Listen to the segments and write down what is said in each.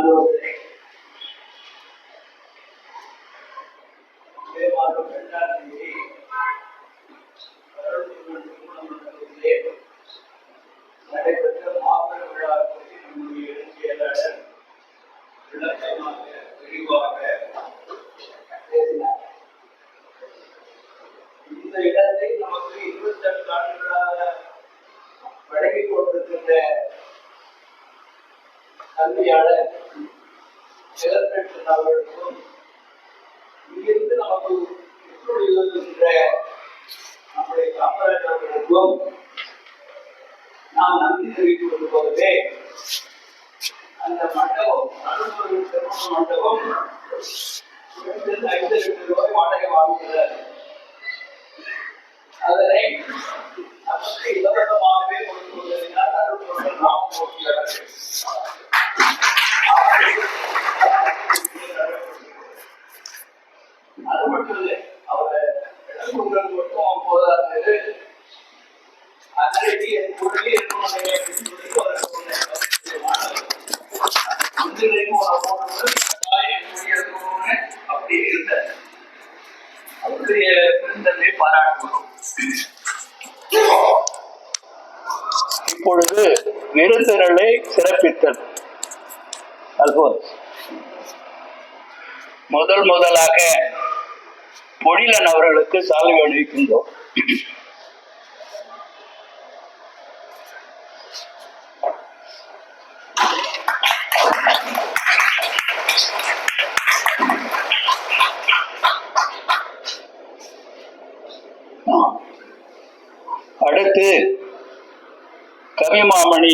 cuando அதனை நமக்கு இலவசமாகவே கொடுத்து கொண்டிருக்கிறார் அது மட்டும் இல்லை அவரை இடங்குன்றது மட்டும் போதாது அன்றைக்கு என் பொருளே அப்படியே அவருடைய பெருந்தன்மை இப்பொழுது விருந்தினரை சிறப்பித்தல். அல்போன்ஸ் முதல் முதலாக பொழிலன் அவர்களுக்கு சாலை அணிவிக்கின்றோம். கவிமாமணி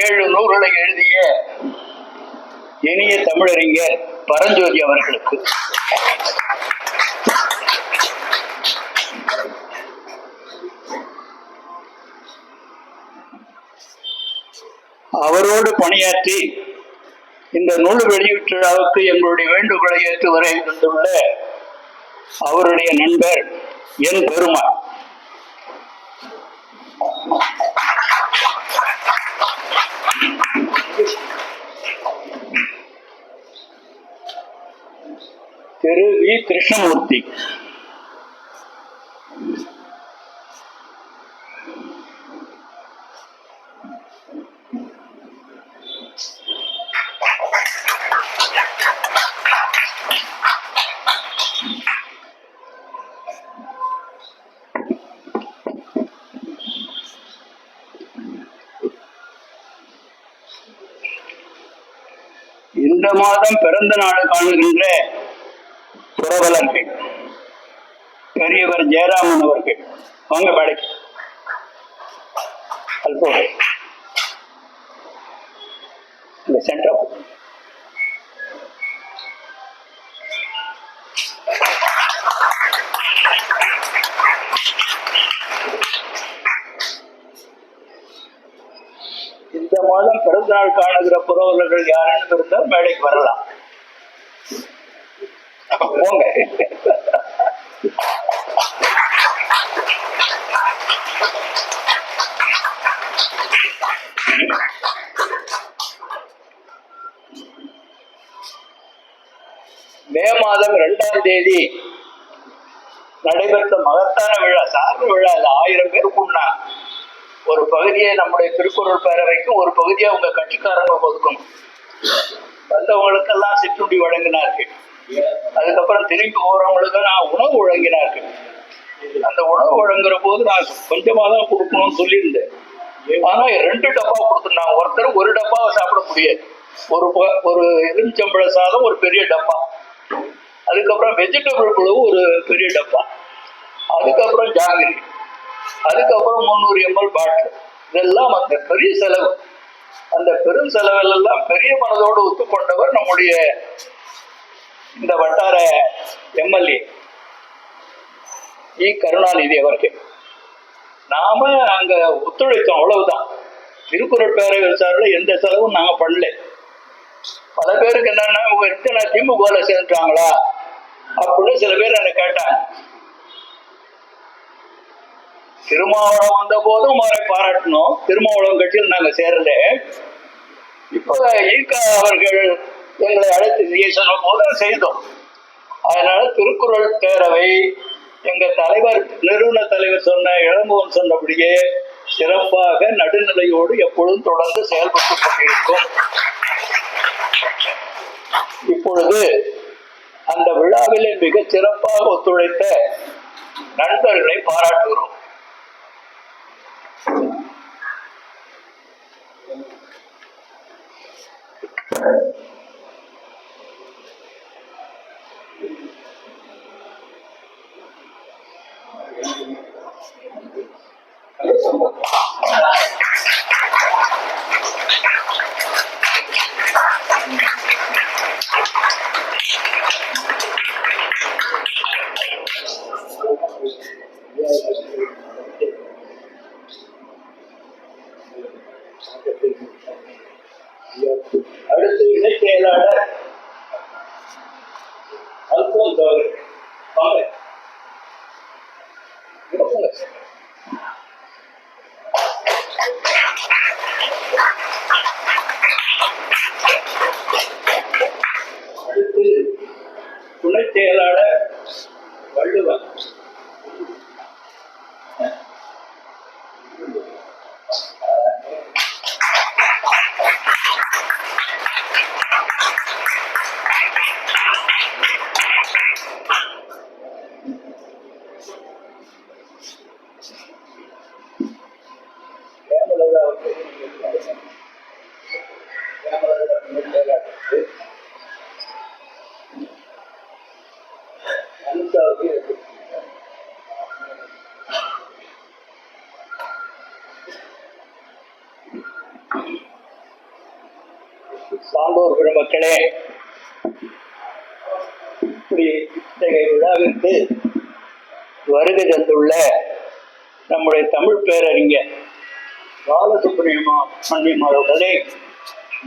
ஏழு நூல்களை எழுதிய இனிய தமிழறிஞர் பரஞ்சோதி அவர்களுக்கு. அவரோடு பணியாற்றி இந்த நூல் வெளியீட்டு விழாவுக்கு எங்களுடைய வேண்டுகோளை ஏற்று வரை வந்துள்ள அவருடைய நண்பர் என் பெருமாள். கிருஷ்ணமூர்த்தி. இந்த மாதம் பிறந்த நாள் காணுகின்ற கோவலர்கள் பெரியவர் ஜெயராமன் அவர்கள் வாங்க வேலைக்கு அல்போ இந்த சென்டர் இந்த மாதம் பிறந்த நாள் காணுகிற புறவர்கள் யாருன்னு இருந்தால் மேடைக்கு வரலாம். போங்க. மே மாதம் இரண்டாம் தேதி நடைபெற்ற மகத்தான விழா சார்பு விழா அது. ஆயிரம் பேர் கூடினா ஒரு பகுதியை நம்முடைய திருக்குறள் பேரவைக்கும் ஒரு பகுதியை உங்க கட்சிக்காரங்க ஒதுக்கணும். வந்தவங்களுக்கெல்லாம் சிற்றுண்டி வழங்கினார்கள். அதுக்கப்புறம் திரும்பி போறவங்களுக்கு நான் உணவு வழங்கினார்கள் அந்த உணவு வழங்குற போது நான் கொஞ்சமா தான் கொடுக்கணும்னு சொல்லியிருந்தேன். ஆனா ரெண்டு டப்பா கொடுத்துருந்தாங்க. ஒருத்தர் ஒரு டப்பாவை சாப்பிட முடியாது. ஒரு ப- ஒரு எலுமிச்சம்பழ சாதம் ஒரு பெரிய டப்பா. அதுக்கப்புறம் வெஜிடபிள் புழு ஒரு பெரிய டப்பா. அதுக்கப்புறம் ஜாங்கிரி. அதுக்கப்புறம் முந்நூறு எம்எல் பாட்டில். இதெல்லாம் அந்த பெரிய செலவு. அந்த பெரும் செலவிலெல்லாம் பெரிய மனதோடு ஒத்துக்கொண்டவர் நம்முடைய இந்த வட்டார எம்எல்ஏ இ கருணாநிதி அவர்கள். நாம அங்க ஒத்துழைத்தோம் அவ்வளவுதான். திருக்குறள் பேரவை சார்பில் எந்த செலவும் நாங்க பண்ணல. பல பேருக்கு என்னன்னா உங்க இத்தனை திமுகல சேர்ந்துட்டாங்களா? அப்படின்னு சில பேர் என்ன கேட்டாங்க. திருமாவளம் வந்த போதும் அவரை பாராட்டணும். திருமாவளம் கட்சியில் நாங்க சேரல. இப்போ ஈகா அவர்கள் எங்களை அழைத்து செய்ய சொன்ன போது செய்தோம். அதனால திருக்குறள் பேரவை எங்க தலைவர் நிறுவன தலைவர் சொன்ன இளம்பவன் சொன்னபடியே சிறப்பாக நடுநிலையோடு எப்பொழுதும் தொடர்ந்து செயல்பட்டு கொண்டிருக்கும். இப்பொழுது அந்த விழாவிலே மிக சிறப்பாக ஒத்துழைத்த நண்பர்களை பாராட்டுகிறோம். Ha ha ha! வருகை தந்துள்ள நம்முடைய தமிழ் பேரறிஞர் பாலசுப்ரமணியம் அவர்களை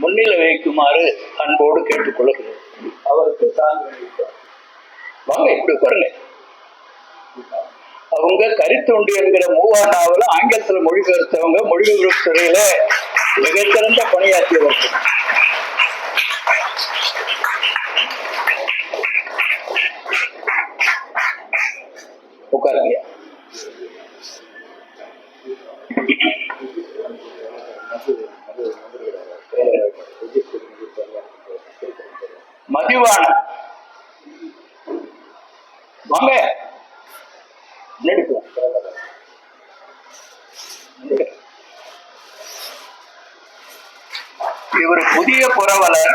முன்னிலை வைக்குமாறு அன்போடு கேட்டுக்கொள்கிறேன். அவருக்கு சான்று வாங்க இப்படி பாருங்க அவங்க கரித்துண்டு என்கிற மூவா நாவல ஆங்கிலத்துல மொழிபெயர்த்தவங்க மொழிபெயர்ப்பு துறையில மிகச்சிறந்த பணியாற்றியவர்கள். உட்காருங்க மதிவான வாங்க இவர் புதிய புறவலர்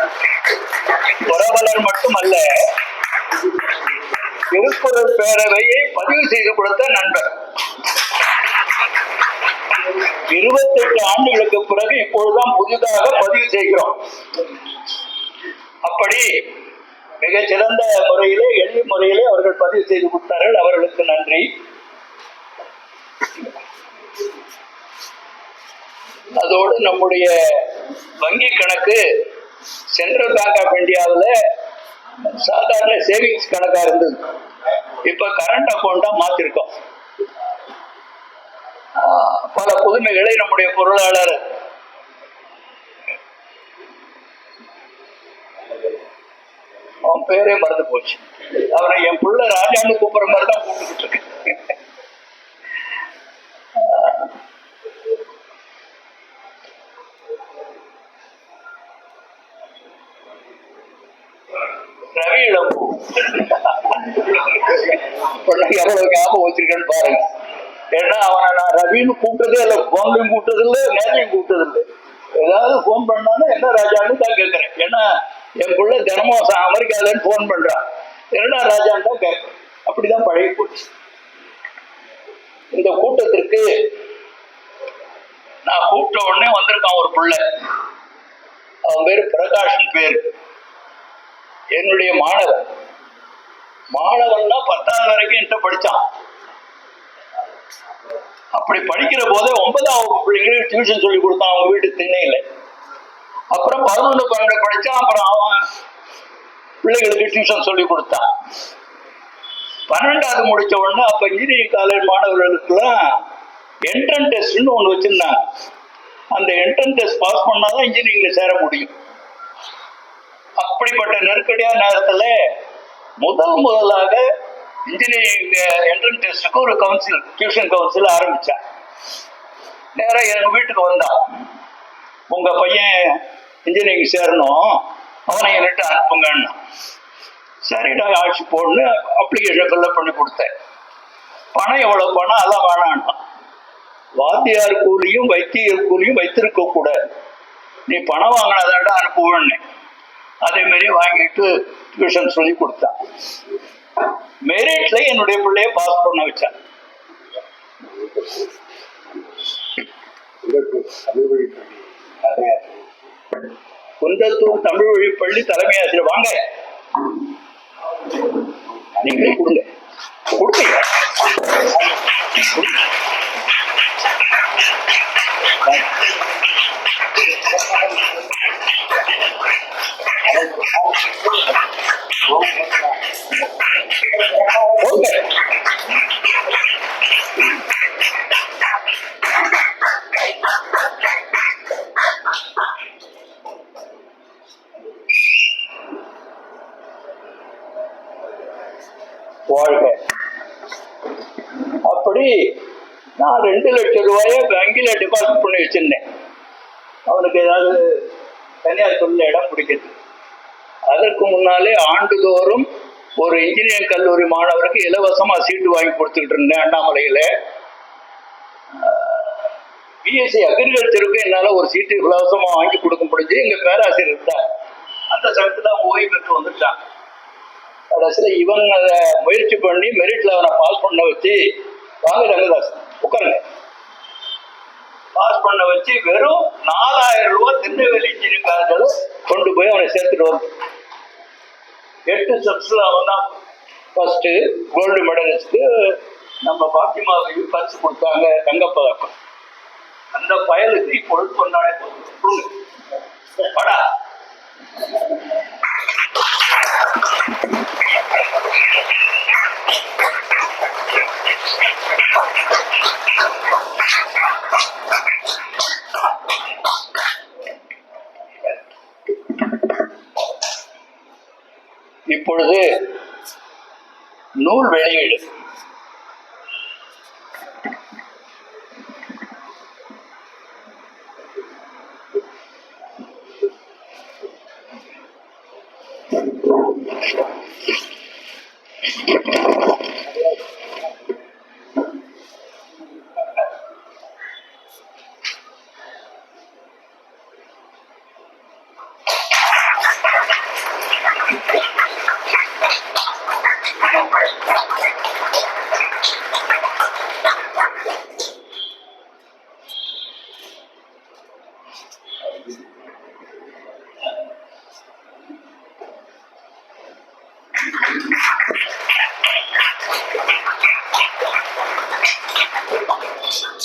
புரவலர் மட்டுமல்ல திருக்குறள் பேரவையை பதிவு செய்து கொடுத்த நண்பர். இருபத்தெட்டு ஆண்டுகளுக்கு பிறகு இப்பொழுதுதான் புதிதாக பதிவு செய்கிறோம். அப்படி மிக சிறந்த முறையிலே எளிய முறையிலே அவர்கள் பதிவு செய்து கொடுத்தார்கள். அவர்களுக்கு நன்றி. அதோடு நம்முடைய வங்கி கணக்கு சென்ட்ரல் பேங்க் ஆஃப் இந்தியாவில் சாதாரண சேவிங்ஸ் கணக்கா இருந்தது. இப்ப கரண்ட் அக்கௌண்டா மாத்திருக்கோம். ஆஹ் பல புதுமைகளை நம்முடைய பொருளாளர் அவன் பேரே மறந்து போச்சு. அவரை என் புள்ள ராஜான்னு கூப்பிடுற மாதிரி தான் கூப்பிட்டுக்கிட்டு இருக்கேன். பொண்ணு எவ்வளவு ஞாபகம் வச்சிருக்கேன்னு பாருங்க. ஏன்னா அவனை நான் ரவின்னு கூப்பிட்டதே இல்லை போன்லையும் கூப்பிட்டது இல்லை நேர்லையும் கூப்பிட்டது இல்லை. ஏதாவது ஃபோன் பண்ணாலும் என்ன ராஜான்னு தான் கேட்கறேன். ஏன்னா என் பிள்ளை தினமும் அமெரிக்காலன்னு ஃபோன் பண்றான் என்ன ராஜான்னு தான் கேட்கறேன். அப்படிதான் பழகி போச்சு. இந்த கூட்டத்திற்கு நான் கூப்பிட்ட உடனே வந்திருக்கான் ஒரு பிள்ளை. அவன் பேரு பிரகாஷன் பேரு. என்னுடைய மாணவன். மாணவன்னா பத்தாவது வரைக்கும் என்கிட்ட படிச்சான். அப்படி படிக்கிற போதே ஒன்பதாம் வகுப்பு பிள்ளைங்களுக்கு டியூஷன் சொல்லி கொடுத்தான். அவங்க வீட்டு திண்ணையில அப்புறம் பதினொன்று பன்னெண்டு படிச்சான். அப்புறம் அவன் பிள்ளைகளுக்கு டியூஷன் சொல்லி கொடுத்தான். பன்னெண்டாவது முடிச்ச உடனே அப்ப இன்ஜினியரிங் காலேஜ் மாணவர்களுக்குலாம் என்ட்ரன் டெஸ்ட்னு ஒன்று வச்சிருந்தாங்க. அந்த என்ட்ரன்ஸ் டெஸ்ட் பாஸ் பண்ணாதான் இன்ஜினியரிங்ல சேர முடியும். அப்படிப்பட்ட நெருக்கடியான நேரத்துல முதல் முதலாக இன்ஜினியரிங் என்ட்ரன்ஸ் டெஸ்ட்டுக்கு ஒரு கவுன்சில் டியூஷன் கவுன்சில் ஆரம்பித்தேன் நேராக எங்கள் வீட்டுக்கு வந்தான் உங்கள் பையன் இன்ஜினியரிங் சேரணும். அவனை என்கிட்ட அனுப்புங்கன்னு. சரிடா ஆட்சி போடணும் அப்ளிகேஷன் ஃபில்அப் பண்ணி கொடுத்தேன். பணம் எவ்வளோ பணம் அதெல்லாம் வேணான்ட்டான் வாத்தியார் கூலியும் வைத்தியர் கூலியும் வைத்திருக்க கூடாது நீ பணம் வாங்கினதாண்டா அனுப்புவேன்னு. அதே மாதிரி வாங்கிட்டு டியூஷன் சொல்லி கொடுத்தான் மெரிட்ல என்னுடைய பிள்ளைய பாஸ் பண்ண வச்சேன் குந்தத்தூர் தமிழ் வழி பள்ளி தலைமை ஆசிரியர். வாங்க. நீங்களே கொடுங்க. கொடுங்க you. வாழ்க. அப்படி நான் ரெண்டு லட்சம் ரூபாய வங்கியில டிபாசிட் பண்ணி வச்சிருந்தேன். அவனுக்கு ஏதாவது தனியார் தொழில் இடம் பிடிக்குது அதற்கு முன்னாலே ஆண்டுதோறும் ஒரு இன்ஜினியரிங் கல்லூரி மாணவருக்கு இலவசமா சீட்டு வாங்கி கொடுத்துக்கிட்டு இருந்தேன் அண்ணாமலையில. பிஎஸ்சி அக்ரிகல்ச்சருக்கு என்னால ஒரு சீட்டு இலவசமா வாங்கி கொடுக்க முடிஞ்சு எங்க பேராசிரியர் இருந்தார். அந்த சமயத்துல அவன் ஓய்வு பெற்று வந்துட்டான் கடைசியில் இவங்க அதை முயற்சி பண்ணி மெரிட்ல அவனை பாஸ் பண்ண வச்சு வாங்க ரங்கதாஸ் உட்காருங்க. பாஸ் பண்ண வச்சு வெறும் நாலாயிரம் ரூபாய் திருநெல்வேலி இன்ஜினியரிங் காலேஜில் கொண்டு போய் அவனை சேர்த்துட்டு வந்து எட்டு ஸ்டெப்ஸில் அவன் தான் ஃபர்ஸ்ட் கோல்டு மெடலிஸ்ட்டு நம்ம பாத்திமாவுக்கு பரிசு கொடுத்தாங்க தங்கப்பதக்கம் அந்த பயலுக்கு இப்பொழுது கொண்டாட படா இப்பொழுது நூல் வெளியீடு Thank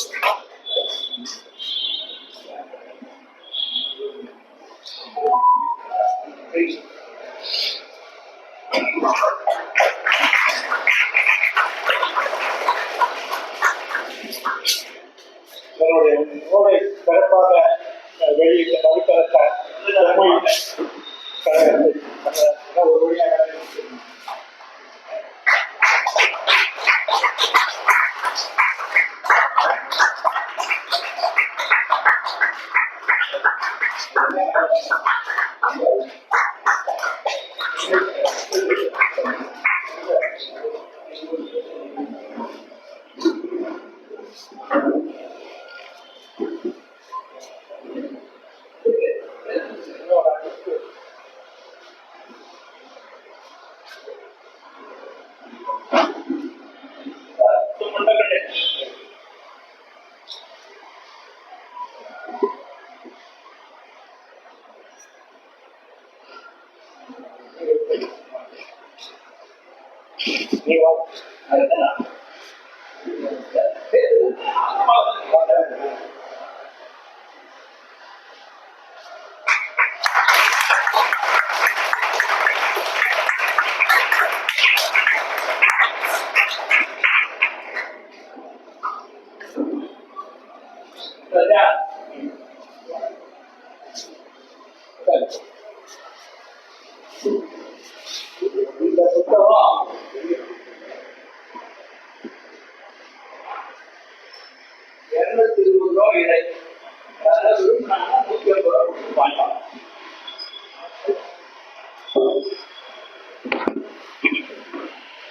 you.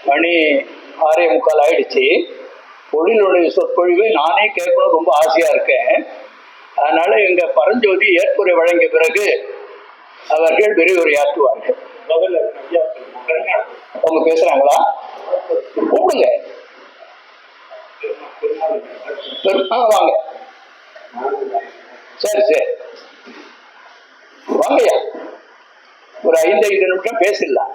மணி ஆறே முக்கால் ஆயிடுச்சு. ஒளிநுடைய சொற்பொழிவை நானே கேட்கணும் ரொம்ப ஆசையா இருக்கேன். அதனால எங்க பரஞ்சோதி ஏற்புரை வழங்கிய பிறகு அவர்கள் விரைவுரையாற்றுவார்கள். அவங்க பேசுறாங்களா? கூப்பிடுங்க. வாங்க. சரி சரி. வாங்கய்யா. ஒரு ஐந்து ஐந்து நிமிஷம் பேசிடலாம்.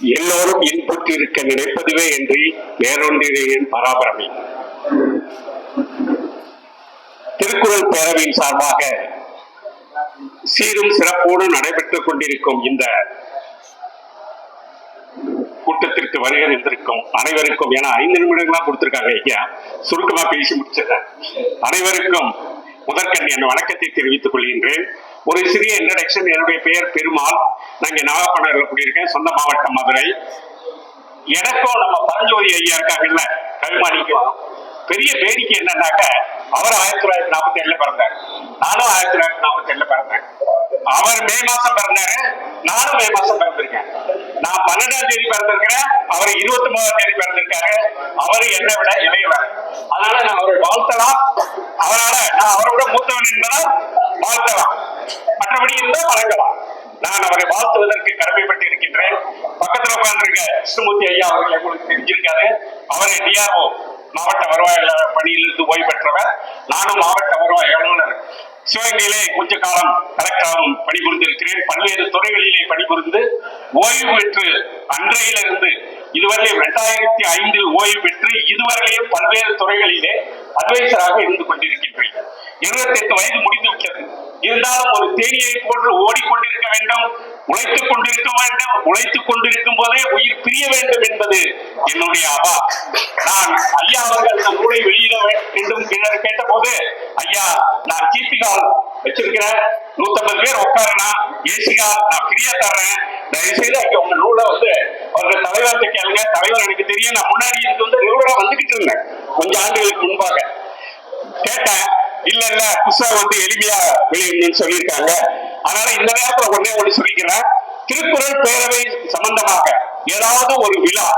எல்லோரும் இன்புற்று இருக்க நினைப்பதுவே என்று வேறொன்றின் பராபரமே? திருக்குறள் பேரவையின் சார்பாக சீரும் சிறப்போடு நடைபெற்றுக் கொண்டிருக்கும் இந்த கூட்டத்திற்கு வருகை இருந்திருக்கும் அனைவருக்கும் ஏன்னா ஐந்து நிமிடங்களா கொடுத்திருக்காங்க ஐயா. சுருக்கமா பேசி முடிச்சிடுறேன். அனைவருக்கும் முதற்கண் என் வணக்கத்தை தெரிவித்துக் கொள்கின்றேன். ஒரு சிறிய இன்ட்ரடக்ஷன் என்னுடைய பெயர் பெருமாள். நான் இங்க நாகப்பட்டினத்தில் குடியிருக்கேன் சொந்த மாவட்டம் மதுரை. எனக்கும் நம்ம பரஞ்சோதி ஐயா இருக்காங்கல்ல கருமாணிக்கும் பெரிய வேடிக்கை என்னன்னாக்க அவர் ஆயிரத்தி தொள்ளாயிரத்தி நாற்பத்தி ஏழுல பிறந்தார். நானும் ஆயிரத்தி தொள்ளாயிரத்தி நாற்பத்தி ஏழுல பிறந்தேன். அவர் மே மாசம் பிறந்தாரு. நானும் மே மாசம் பிறந்திருக்கேன். நான் பன்னெண்டாம் தேதி பிறந்திருக்கிறேன். அவர் இருபத்தி மூணாம் தேதி பிறந்திருக்காரு. அவர் என்னை விட இளையவர். அதனால நான் அவரை வாழ்த்தலாம். அவரால நான் அவரை விட மூத்தவன் என்பதால் வாழ்த்தலாம். மற்றபடி இருந்தால் வழங்கலாம் நான் அவரை வாழ்த்துவதற்கு கடமைப்பட்டு இருக்கின்றேன் பக்கத்துல உட்கார்ந்திருக்க கிருஷ்ணமூர்த்தி ஐயா அவர்கள் உங்களுக்கு தெரிஞ்சிருக்காரு. அவரை டிஆர்ஓ மாவட்ட வருவாய் பணியிலிருந்து ஓய்வு பெற்றவர். நானும் மாவட்ட வருவாய் அலுவலர் சிவகங்கையிலே கொஞ்ச காலம் கலெக்டராகவும் பணிபுரிந்திருக்கிறேன். பல்வேறு துறைகளிலே பணிபுரிந்து ஓய்வு பெற்று அன்றையிலிருந்து இதுவரை இரண்டாயிரத்தி ஐந்தில் ஓய்வு பெற்று இதுவரையிலும் பல்வேறு துறைகளிலே அட்வைசராக இருந்து கொண்டிருக்கின்றேன். இருபத்தி எட்டு வயது முடிந்து விட்டது. இருந்தாலும் ஒரு தேனியை போன்று ஓடிக்கொண்டிருக்க வேண்டும். உழைத்துக் கொண்டிருக்க வேண்டும். உழைத்துக் கொண்டிருக்கும் போதே உயிர் பிரிய வேண்டும் என்பது என்னுடைய அவா நான் ஐயா அவர்கள் இந்த நூலை வெளியிட வேண்டும் என்று கேட்டபோது ஐயா நான் கீர்த்திகால் வச்சிருக்கிறேன். நூத்தம்பது பேர் உட்காரனா ஏசிகா நான் ஃப்ரீயா தர்றேன். தயவு செய்து அங்க உங்க நூலை வந்து அவர்கள் தலைவர்கிட்ட கேளுங்க. தலைவர் எனக்கு தெரியும். நான் முன்னாடி இருந்து வந்து ரெகுலரா வந்துகிட்டு இருந்தேன். கொஞ்சம் ஆண்டுகளுக்கு முன்பாக. கேட்டேன். இல்ல இல்ல புதுசா வந்து எளிமையா வெளியிடணும்னு சொல்லியிருக்காங்க. அதனால இந்த நேரத்துல ஒன்னே ஒன்று சொல்லிக்கிறேன். திருக்குறள் பேரவை சம்பந்தமாக ஏதாவது ஒரு விழா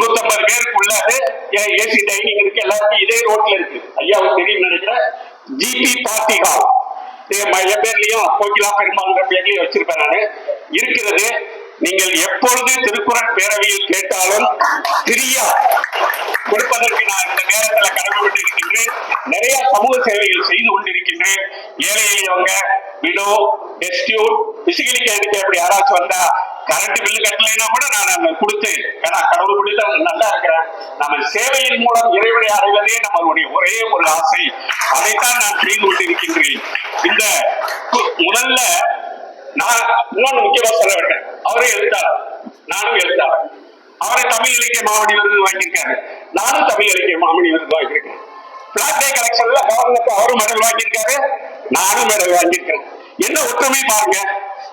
நூத்தம்பது பேருக்கு உள்ளது ஏசி டைனிங் இருக்கு எல்லாருக்கும் இதே ரோட்ல இருக்கு. ஐயாவுக்கு தெரியும் நினைக்கிறேன். GP party hall. என் பேர்லயும் கோகிலா பெருமாள் பேர்லயும் வச்சிருப்பேன் நான். இருக்கிறது நீங்கள் எப்பொழுது திருக்குறள் பேரவையில் கேட்டாலும் திரியா கொடுப்பதற்கு நான் இந்த நேரத்துல கடமைப்பட்டிருக்கின்றேன் நிறைய சமூக சேவைகள் செய்து கொண்டிருக்கின்றேன். ஏழை எளியவங்க விடோ டெஸ்டியூட் பிசிக்கலி கேண்டிகேட் அப்படி யாராச்சும் வந்தா கரண்ட் பில்லு கட்டலைன்னா கூட நான் கொடுத்தேன். கொடுத்து ஏன்னா கடவுள் பிடித்தவங்க நல்லா இருக்கிறேன் நம்ம சேவையின் மூலம் இறைவனை அடைவதே நம்மளுடைய ஒரே ஒரு ஆசை. அதைத்தான் நான் செய்து கொண்டிருக்கின்றேன். இந்த கு- முதல்ல நான் இன்னொன்னு முக்கியமா சொல்ல வேண்டும் அவரே எழுத்தாளர். நானும் எழுத்தாளர். அவரை தமிழ் இலக்கிய மாமணி விருது வாங்கியிருக்காரு. நானும் தமிழ் இலக்கிய மாமணி விருது வாங்கியிருக்கேன். டே கலெக்ஷன்ல கவர்னருக்கு அவரும் மெடல் வாங்கியிருக்காரு. நானும் மெடல் வாங்கியிருக்கிறேன் என்ன ஒற்றுமை பாருங்க.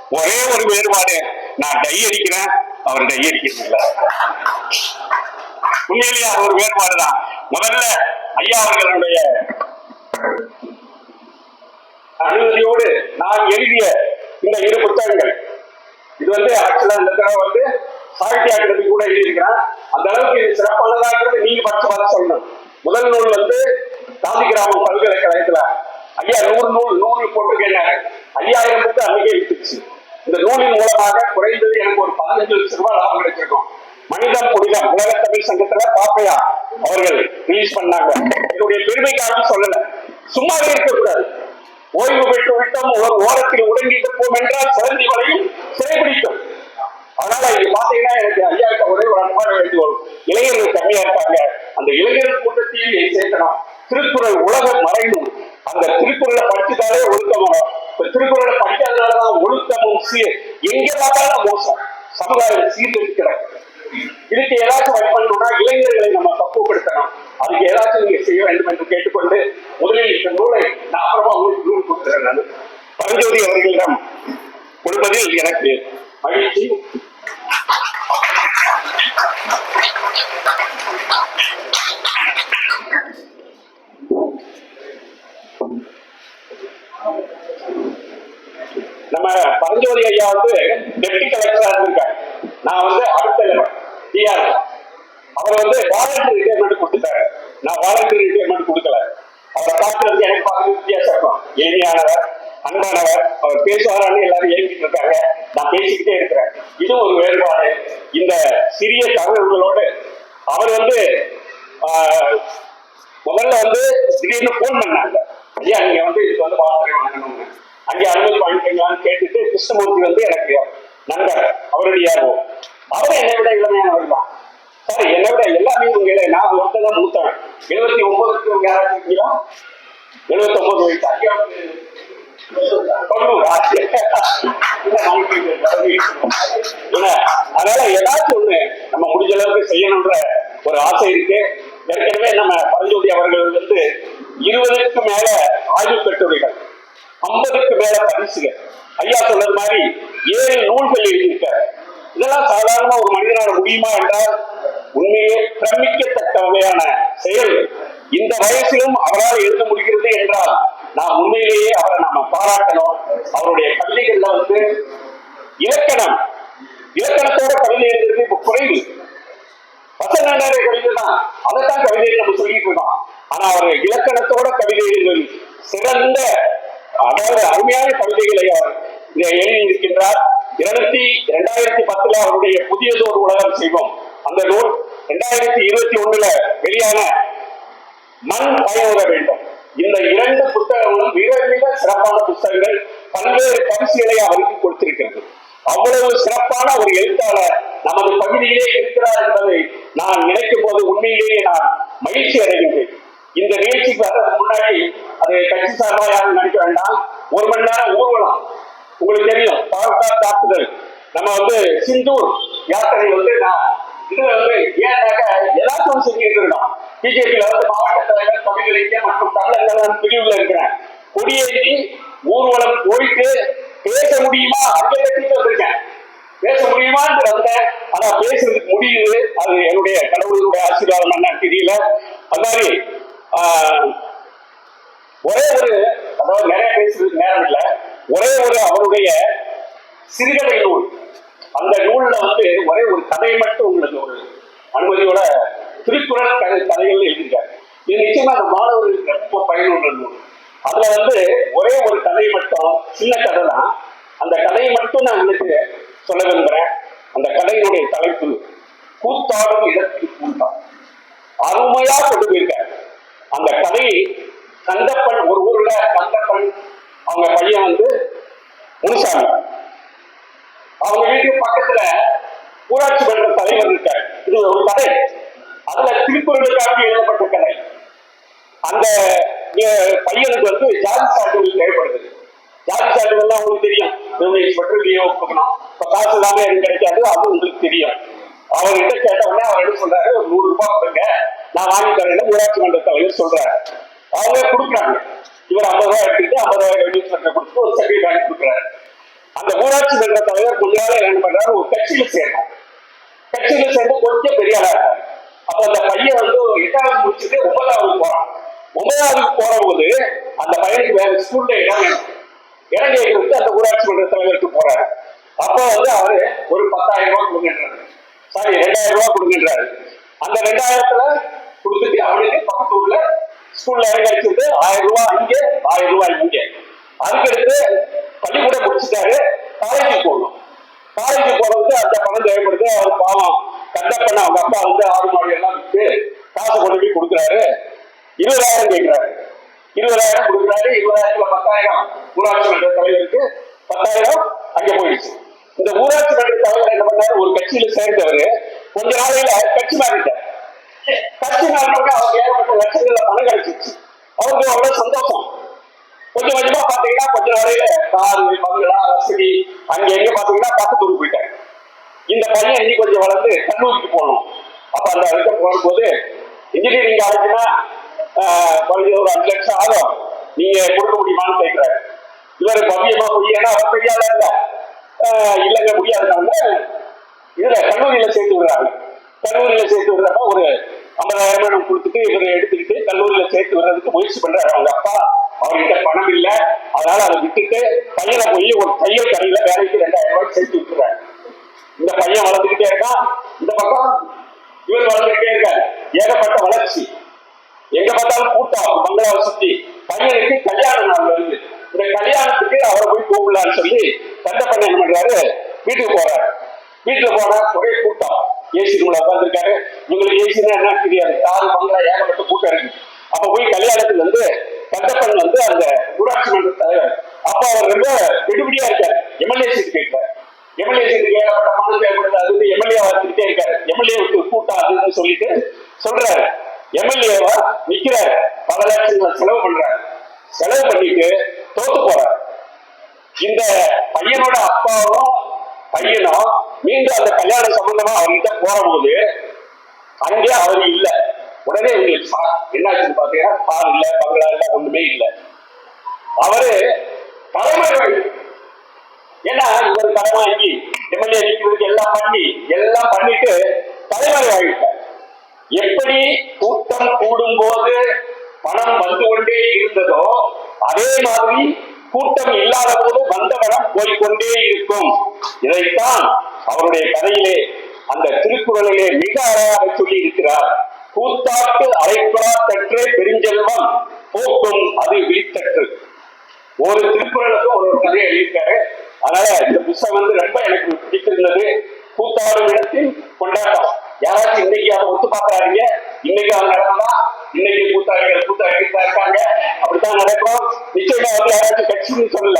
ஒரே ஒரு வேறுபாடு. நான் டை அடிக்கிறேன் அவர் டை அடிக்கிறதில்ல. உண்மையிலேயே அது ஒரு வேறுபாடுதான் முதல்ல ஐயா அவர்களுடைய அனுமதியோடு நான் எழுதிய இந்த இரு புத்தகங்கள். இது வந்து ஆக்சுவலா இந்த தடவை வந்து சாகித்ய அகாடமி கூட எழுதியிருக்கிறேன் அந்த அளவுக்கு இது சிறப்பானதாங்கிறது நீங்க படிச்சு பார்த்து சொல்லணும். முதல் நூல் வந்து காந்தி கிராமம் பல்கலைக்கழகத்துல. ஐயா நூறு நூல் நூறு போட்டிருக்கேன் ஐயாயிரம் புக்கு அன்னைக்கே வித்துச்சு. இந்த நூலின் மூலமாக குறைந்தது எனக்கு ஒரு பதினஞ்சு லட்சம் ரூபாய் லாபம் கிடைச்சிருக்கும். மனிதம் புனிதம் உலக தமிழ் சங்கத்துல பாப்பையா அவர்கள் ரிலீஸ் பண்ணாங்க. என்னுடைய பெருமைக்காக சொல்லல. சும்மாவே இருக்கக்கூடாது ஓய்வு பெற்று விட்டோம் ஒரு ஓரத்தில் உடங்கி இருப்போம் என்றால் சரந்தி வரையும் சிறைபிடிக்கும் அதனால இங்க பாத்தீங்கன்னா எனக்கு ஐயாவுக்கு ஒரே ஒரு அன்பான வேண்டுகோள். இளைஞர்கள் கம்மியா இருப்பாங்க அந்த இளைஞர் கூட்டத்தையும் சேர்க்கணும் திருக்குறள் உலகம் மறைணும் அந்த திருக்குறளை படிச்சுட்டாலே ஒழுக்கம் வரும் இப்ப திருக்குறளை படிக்காதனாலதான் ஒழுக்கமும் சீர். எங்க பார்த்தாலும் மோசம். சமுதாயம் சீர்திருத்தி இதுக்கு ஏதாச்சும் ஒர்க் பண்ணணும்னா இளைஞர்களை நம்ம பக்குவப்படுத்தணும். அதுக்கு ஏதாச்சும் நீங்க செய்ய வேண்டும் என்று கேட்டுக்கொண்டு முதலில் இந்த நூலை நான் உங்களுக்கு நூல் கொடுக்குறேன் நான். பரஞ்சோதி அவர்களிடம் கொடுப்பதில் எனக்கு மகிழ்ச்சி. நம்ம பரஞ்சோதி ஐயா வந்து டெப்டி கலெக்டரா இருந்திருக்காரு. அவர் வந்து வாலண்டரி ரிட்டையர்மெண்ட் கொடுத்துட்டாரு நான் வாலண்டரி ரிட்டையர்மெண்ட் கொடுக்கல. அவரை பார்க்கறது எனக்கு பார்க்க வித்தியாசம் இருக்கும் எளிமையானவர் அன்பானவர் அவர் பேசுவாரான்னு எல்லாரும் ஏங்கிட்டு இருக்காங்க. நான் பேசிக்கிட்டே இருக்கிறேன். இது ஒரு வேறுபாடு. இந்த சிறிய தகவல்களோடு அவர் வந்து ஆஹ், முதல்ல வந்து திடீர்னு ஃபோன் பண்ணாங்க. ஐயா நீங்க வந்து இதுக்கு வந்து வாசனை வாங்கணும்னு. அங்கே அனுமதி வாங்கிக்கலாம்னு கேட்டுட்டு கிருஷ்ணமூர்த்தி வந்து எனக்கு நண்பர். அவருடைய அவர் என்னை விட இளமையானவர் தான். சார் என்னை விட எல்லாமே உங்க நான் ஒருத்தர் தான் மூத்தவன். எழுபத்தி ஒன்பதுக்கு உங்க யாராவது எழுபத்தி ஒன்பது வயசு? ஐயாவுக்கு அதனால ஏதாச்சும் ஒண்ணு நம்ம முடிஞ்ச அளவுக்கு செய்யணும்ன்ற ஒரு ஆசை இருக்கு. ஏற்கனவே நம்ம பரஞ்சோதி அவர்கள் வந்து இருபதுக்கு மேல ஆய்வு கட்டுரைகள் ஐம்பதுக்கு மேல பரிசுகள். ஐயா சொன்னது மாதிரி ஏழு நூல்கள் எழுதியிருக்காரு. இதெல்லாம் சாதாரணமா ஒரு மனிதனால முடியுமா என்றால் உண்மையே பிரமிக்கத்தக்க வகையான செயல். இந்த வயசிலும் அவரால் எழுத முடிகிறது என்றால் நாம் உண்மையிலேயே அவரை நாம பாராட்டணும். அவருடைய கவிதைகள்ல வந்து இலக்கணம். இலக்கணத்தோட கவிதை எழுதுறது இப்ப குறைவு. வசன நேர கவிதை தான் அதைத்தான் கவிதையை நம்ம சொல்லிட்டு இருக்கோம். ஆனா அவர் இலக்கணத்தோட கவிதை எழுதுவது சிறந்த அதாவது அருமையான கவிதைகளை அவர் இங்க எழுதியிருக்கின்றார். இருநூத்தி இரண்டாயிரத்தி பத்துல அவருடைய புதியதோர் உலகம் செய்வோம் அந்த நூல் இரண்டாயிரத்தி இருபத்தி ஒண்ணுல வெளியான மண் பயனுற வேண்டும். இந்த இரண்டு புத்தகங்களும் மிக மிக சிறப்பான புத்தகங்கள் பல்வேறு பரிசுகளை அவருக்கு கொடுத்திருக்கிறது. அவ்வளவு சிறப்பான ஒரு எழுத்தாளர் நமது பகுதியிலே இருக்கிறார் என்பதை நான் நினைக்கும் போது உண்மையிலேயே நான் மகிழ்ச்சி அடைகின்றேன். இந்த நிகழ்ச்சிக்கு வர்றதுக்கு முன்னாடி அது கட்சி சார்பாக யாரும் நினைக்க வேண்டாம். ஒரு மணி நேரம் ஊர்வலம். உங்களுக்கு தெரியும் தாக்குதல். நம்ம வந்து சிந்தூர் யாத்திரை வந்து நான் இது வந்து ஏன்னாக்கா எல்லாத்தையும் செஞ்சுட்டு இருக்கோம் பிஜேபியில வந்து மாவட்ட தலைவர் தமிழ் இலக்கியம் மற்றும் தமிழர்கள் பிரிவுல இருக்கிறேன் கொடியேற்றி ஊர்வலம் போயிட்டு பேச முடியுமா அந்த கட்டிட்டு வந்திருக்கேன் பேச முடியுமான்னு வந்தேன் ஆனா பேசுறதுக்கு முடியுது அது என்னுடைய கடவுளுடைய ஆசீர்வாதம் என்ன தெரியல அது மாதிரி ஒரே ஒரு அதாவது நிறைய பேசுறதுக்கு நேரம் இல்லை. ஒரே ஒரு அவருடைய சிறுகதை நூல் அந்த நூல்ல வந்து ஒரே ஒரு கதை மட்டும் உங்களுக்கு ஒரு அனுமதியோட திருக்குறள் கதை கதைகள் எழுதியிருக்காரு. இது நிச்சயமா அந்த மாணவர்களுக்கு ரொம்ப பயனுள்ள நூல். அதுல வந்து ஒரே ஒரு கதை மட்டும் சின்ன கதை தான் அந்த கதையை மட்டும் நான் உங்களுக்கு சொல்ல விரும்புறேன். அந்த கதையினுடைய தலைப்பு கூத்தாடும் இடத்தில் கூட்டம் அருமையா கொண்டு போயிருக்காரு. அந்த கதையை கந்தப்பன் ஒரு ஊர்ல கந்தப்பன் அவங்க பையன் வந்து முனுசாமி. அவங்க வீட்டுக்கு பக்கத்துல ஊராட்சி மன்ற தலைவர் இருக்கார். இது ஒரு கதை. அதுல திருக்குறளுக்காக எழுதப்பட்ட கதை. அந்த பையனுக்கு வந்து ஜாதி சான்றிதழ் தேவைப்படுது. ஜாதி சான்றிதழ்லாம் உங்களுக்கு தெரியும். இவங்க மட்டும் விநியோகிக்கணும் இப்ப காசு எல்லாமே எனக்கு கிடைக்காது அது உங்களுக்கு தெரியும். அவர்கிட்ட கேட்ட அவர் என்ன சொல்றாரு? ஒரு நூறு ரூபாய் கொடுங்க. நான் வாங்கி தரேன் ஊராட்சி மன்ற தலைவர் சொல்றாரு. அவங்க கொடுக்குறாங்க. இவர் ஐம்பது ரூபாய் எடுத்துக்கிட்டு ஐம்பது ரூபாய் ரெடியூஸ் கொடுத்து ஒரு சர்டிஃபிகேட் வாங்கி கொடுக்குறாரு. அந்த ஊராட்சி மன்ற தலைவர் கொஞ்சம் என்ன பண்றாரு? ஒரு கட்சியில சேர்ந்தார். கட்சியில சேர்ந்து கொஞ்சம் பெரிய ஆளா இருக்காரு அப்ப அந்த பையன் வந்து ஒரு எட்டாவது முடிச்சுட்டு ஒன்பதாவது போறான். ஒன்பதாவதுக்கு போற போது அந்த பையனுக்கு வேற ஸ்கூல்ல இடம் இடம் கேட்கறதுக்கு அந்த ஊராட்சி மன்ற தலைவருக்கு போறாரு. அப்ப வந்து அவரு ஒரு பத்தாயிரம் ரூபாய் கொடுங்கன்றாரு. சாரி ரெண்டாயிரம் ரூபாய் கொடுங்கன்றாரு. அந்த ரெண்டாயிரத்துல கொடுத்துட்டு அவனுக்கு பக்கத்து ஊர்ல ஸ்கூல்ல இடம் கிடைச்சிட்டு ஆயிரம் ரூபாய் இங்கே ஆயிரம் ரூபாய் இங்கே. அதுக்கடுத்து பள்ளிக்கூட முடிச்சுட்டாரு. காலேஜுக்கு போகணும். காலேஜுக்கு போறதுக்கு அந்த பணம் தேவைப்படுது அவர் பாவம் கண்டப்பண்ண அவங்க அப்பா வந்து ஆறு மாடி எல்லாம் விட்டு காசு கொண்டு போய் கொடுக்குறாரு. இருபதாயிரம் கேட்கிறாரு. இருபதாயிரம் கொடுக்குறாரு. இருபதாயிரத்துல பத்தாயிரம் ஊராட்சி மன்ற தலைவருக்கு பத்தாயிரம் அங்க போயிடுச்சு. இந்த ஊராட்சி மன்ற தலைவர் என்ன பண்ணாரு? ஒரு கட்சியில சேர்ந்தவர். கொஞ்ச நாளையில கட்சி மாறிட்டார். கட்சி மாறினவங்க அவங்க ஏகப்பட்ட லட்சங்கள்ல பணம் கிடைச்சிச்சு அவருக்கு அவ்வளவு சந்தோஷம். கொஞ்சம் கொஞ்சமா பாத்தீங்கன்னா கொஞ்ச வரையில காரு பங்களா வசதி அங்க எங்க பாத்தீங்கன்னா பக்கத்தூருக்கு போயிட்டாங்க இந்த பையன் இன்னி கொஞ்சம் வளர்ந்து கல்லூரிக்கு போகணும். அப்ப அந்த இடத்த போகும்போது இன்ஜினியரிங் காலேஜ்னா கொஞ்சம் ஒரு அஞ்சு லட்சம் ஆகும். நீங்க கொடுக்க முடியுமான்னு கேட்கிறாரு இவர் பவியமா போய் ஏன்னா அவர் பெரிய ஆளா இல்ல. இல்லைங்க முடியாதுனால இதுல கல்லூரியில சேர்த்து விடுறாங்க கல்லூரியில சேர்த்து விடுறப்ப ஒரு ஐம்பதாயிரம் ரூபாய் கொடுத்துட்டு இவரை எடுத்துக்கிட்டு கல்லூரியில சேர்த்து விடுறதுக்கு முயற்சி பண்றாரு அவங்க அப்பா. அவர்கிட்ட பணம் இல்ல. அதனால அதை விட்டுட்டு பையனை போய் ஒரு தையல் கடையில வேலைக்கு ரெண்டாயிரம் ரூபாய் சேர்த்து விட்டுறாங்க இந்த பையன் வளர்ந்துகிட்டே இருக்கான். இந்த பக்கம் இவர் வளர்ந்துகிட்டே இருக்காரு. ஏகப்பட்ட வளர்ச்சி. எங்க பார்த்தாலும் கூட்டம் மங்களாவை சுத்தி. பையனுக்கு கல்யாண நாள் வருது. இந்த கல்யாணத்துக்கு அவரை போய் கூப்பிடலான்னு சொல்லி தந்த பண்ண என்ன பண்றாரு? வீட்டுக்கு போறாரு. வீட்டுல போனா ஒரே கூட்டம். ஏசி ரூம்ல உட்காந்துருக்காரு இவங்களுக்கு ஏசினா என்ன தெரியாது. கார் பங்களா ஏகப்பட்ட கூட்டம் இருக்கு. அப்ப போய் கல்யாணத்துல வந்து கண்டப்பன் வந்து அந்த ஊராட்சி மன்ற தலைவர் அப்ப அவர் ரொம்ப விடுபடியா இருக்கார். எம்எல்ஏ சீட் கேட்கிறார் எம்எல்ஏ சீட்டுக்கு ஏகப்பட்ட பணம் தேவைப்படுது. அது எம்எல்ஏ வந்துட்டே இருக்காரு. எம்எல்ஏ கூட்டம் அதுன்னு சொல்லிட்டு சொல்றாரு எம்எல்ஏவா நிக்கிறாரு பல லட்சங்கள் செலவு பண்றாரு செலவு பண்ணிட்டு தோத்து போறாரு இந்த பையனோட அப்பாவும் பையனும் மீண்டும் அந்த கல்யாணம் சம்பந்தமா அவர்கிட்ட போகும்போது அங்கே அவர் இல்ல உடனே உங்களுக்கு shock. என்னாச்சுன்னு பாத்தீங்கன்னா கார் இல்ல பங்களா இல்ல ஒண்ணுமே இல்ல அவரு தலைமை ஏன்னா இவர் கடன் வாங்கி எம்எல்ஏ நிற்கிறதுக்கு எல்லாம் பண்ணி எல்லாம் பண்ணிட்டு தலைமறை ஆகிட்டார் எப்படி கூட்டம் கூடும் போது பணம் வந்து கொண்டே இருந்ததோ அதே மாதிரி கூட்டம் இல்லாத போது வந்த பணம் போய்க்கொண்டே இருக்கும் இதைத்தான் அவருடைய கதையிலே அந்த திருக்குறளிலே மிக அழகாக சொல்லி இருக்கிறார் கூத்தாட்டு அரைப்படா தற்றே பெருஞ்செல்வம் போக்கும் அது விழித்தற்று. ஒரு திருக்குறளுக்கு ஒரு ஒரு கதையை எழுதியிருக்காரு. அதனால இந்த புத்தகம் வந்து ரொம்ப எனக்கு பிடித்திருந்தது. கூத்தாடும் இடத்தில் கொண்டாட்டம். யாராச்சும் இன்னைக்கு அதை ஒத்து பாக்குறாங்க இன்னைக்கு அவன் நடந்தா இன்னைக்கு கூத்தாடிகள் கூத்தாடிகள் தான் இருக்காங்க அப்படித்தான் நடக்கும். நிச்சயமா வந்து யாராச்சும் கட்சின்னு சொல்லல.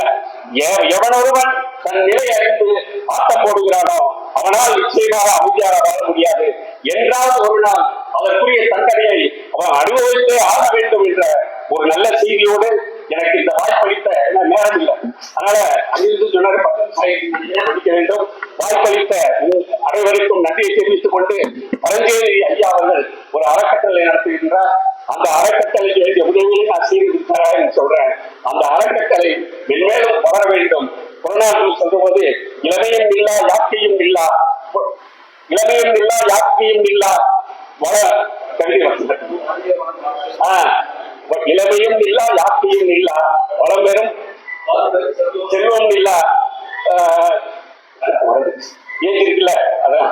எ- எவனொருவன் தன் நிலை அறிந்து ஆட்டம் போடுகிறானோ அவனால் நிச்சயமாக அமைதியாக வாழ முடியாது. என்றால் ஒரு நாள் அதற்குரிய தண்டனையை அவன் அனுபவித்து ஆக வேண்டும் என்ற ஒரு நல்ல செய்தியோடு எனக்கு இந்த வாய்ப்பளித்த நேரம் இல்லை அதனால அங்கிருந்து சொன்னாரு படிக்க வேண்டும். வாய்ப்பளித்த அனைவருக்கும் நன்றியை தெரிவித்துக் கொண்டு பரஞ்சேரி ஐயா அவர்கள் ஒரு அறக்கட்டளை நடத்துகின்றார். அந்த அறக்கட்டளைக்கு வேண்டிய உதவியை நான் செய்திருக்கிறார் சொல்றேன். அந்த அறக்கட்டளை மென்மேலும் வளர வேண்டும். கொரோனாவில் சொல்லும்போது இளமையும் இல்லா யாக்கையும் இல்லா. இளமையும் இல்லா யாக்கையும் இல்லா. வள கல்வி ஆஹ் இளமையும் இல்லா யாத்தியும் இல்லா. வளம் பெறும் செல்வம் இல்லா ஆஹ், இருக்குல்ல அதான்.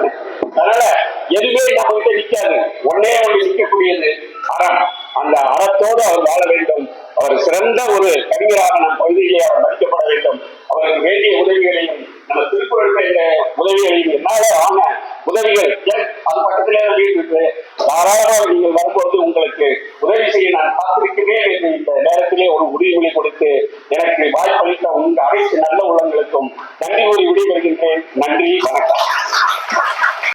அதனால எதுவுமே நம்ம கிட்ட நிக்காது. ஒன்னே ஒன்று நிற்கக்கூடியது அறம். அந்த அறத்தோடு அவர் வாழ வேண்டும். அவர் சிறந்த ஒரு கவிஞராக நம் பகுதியிலே அவர் மதிக்கப்பட வேண்டும். அவருக்கு வேண்டிய உதவிகளையும் நம்ம திருக்குறள் என்ற உதவிகள் என்னால ஆன உதவிகள். ஏன்? அது பக்கத்திலே வீடு இருக்கு. தாராளமாக நீங்கள் வரும்போது உங்களுக்கு உதவி செய்ய நான் காத்திருக்கிறேன் என்று இந்த நேரத்திலே ஒரு உறுதிமொழி கொடுத்து எனக்கு வாய்ப்பளித்த உங்கள் அனைத்து நல்ல உள்ளங்களுக்கும் நன்றி கூறி விடைபெறுகின்றேன். நன்றி. வணக்கம்.